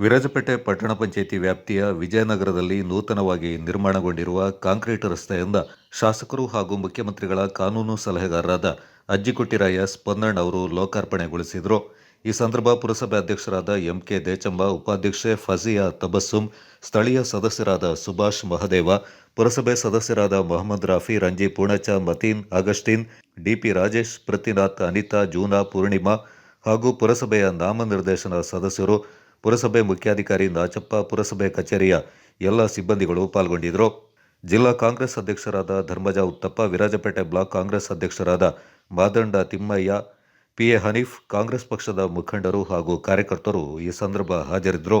ವಿರಾಜಪೇಟೆ ಪಟ್ಟಣ ಪಂಚಾಯಿತಿ ವ್ಯಾಪ್ತಿಯ ವಿಜಯನಗರದಲ್ಲಿ ನೂತನವಾಗಿ ನಿರ್ಮಾಣಗೊಂಡಿರುವ ಕಾಂಕ್ರೀಟ್ ರಸ್ತೆಯಿಂದ ಶಾಸಕರು ಹಾಗೂ ಮುಖ್ಯಮಂತ್ರಿಗಳ ಕಾನೂನು ಸಲಹೆಗಾರರಾದ ಅಜ್ಜಿಕೊಟ್ಟಿರಾಯ ಸ್ಪಂದಣ್ ಅವರು ಲೋಕಾರ್ಪಣೆಗೊಳಿಸಿದರು. ಈ ಸಂದರ್ಭ ಪುರಸಭೆ ಅಧ್ಯಕ್ಷರಾದ ಎಂಕೆ ದೇಚಂಬ, ಉಪಾಧ್ಯಕ್ಷೆ ಫಜಿಯಾ ತಬಸ್ಸುಮ್ ಸ್ಥಳೀಯ ಸದಸ್ಯರಾದ ಸುಭಾಷ್ ಮಹದೇವ, ಪುರಸಭೆ ಸದಸ್ಯರಾದ ಮೊಹಮ್ಮದ್ ರಾಫಿ, ರಂಜಿ ಪೂಣಚ, ಮತೀನ್ ಅಗಸ್ಟಿನ್ ಡಿಪಿ ರಾಜೇಶ್ ಪ್ರತಿನಾಥ್ ಅನಿತಾ, ಜೂನಾ, ಪೂರ್ಣಿಮಾ ಹಾಗೂ ಪುರಸಭೆಯ ನಾಮನಿರ್ದೇಶನ ಸದಸ್ಯರು ಪುರಸಭೆ ಮುಖ್ಯಾಧಿಕಾರಿ ನಾಚಪ್ಪ ಪುರಸಭೆ ಕಚೇರಿಯ ಎಲ್ಲ ಸಿಬ್ಬಂದಿಗಳು ಪಾಲ್ಗೊಂಡಿದ್ದರು. ಜಿಲ್ಲಾ ಕಾಂಗ್ರೆಸ್ ಅಧ್ಯಕ್ಷರಾದ ಧರ್ಮಜ ಉತ್ತಪ್ಪ, ವಿರಾಜಪೇಟೆ ಬ್ಲಾಕ್ ಕಾಂಗ್ರೆಸ್ ಅಧ್ಯಕ್ಷರಾದ ಮಾದಂಡ ತಿಮ್ಮಯ್ಯ ಪಿಎ ಹನೀಫ್, ಕಾಂಗ್ರೆಸ್ ಪಕ್ಷದ ಮುಖಂಡರು ಹಾಗೂ ಕಾರ್ಯಕರ್ತರು ಈ ಸಂದರ್ಭ ಹಾಜರಿದ್ದರು.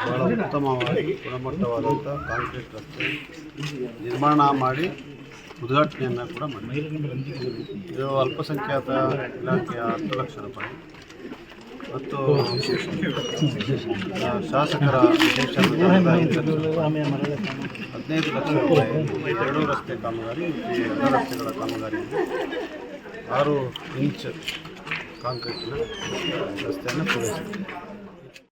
ಬಹಳ ಉತ್ತಮವಾಗಿ ಗುಣಮಟ್ಟವಾದಂಥ ಕಾಂಕ್ರೀಟ್ ರಸ್ತೆ ನಿರ್ಮಾಣ ಮಾಡಿ ಉದ್ಘಾಟನೆಯನ್ನು ಕೂಡ ಮಾಡಿ ಇದು ಅಲ್ಪಸಂಖ್ಯಾತ ಇಲಾಖೆಯ ಹತ್ತು ಲಕ್ಷ ರೂಪಾಯಿ. ಮತ್ತು ಶಾಸಕರ. ಹದಿನೈದು ಲಕ್ಷ ರೂಪಾಯಿ ಎರಡು ರಸ್ತೆ ಕಾಮಗಾರಿ ಎರಡು ರಸ್ತೆಗಳ ಕಾಮಗಾರಿ ಆರು ಇಂಚ್ ಕಾಂಕ್ರೀಟ್ನ ರಸ್ತೆಯನ್ನು ಪೂರೈಸಿದೆ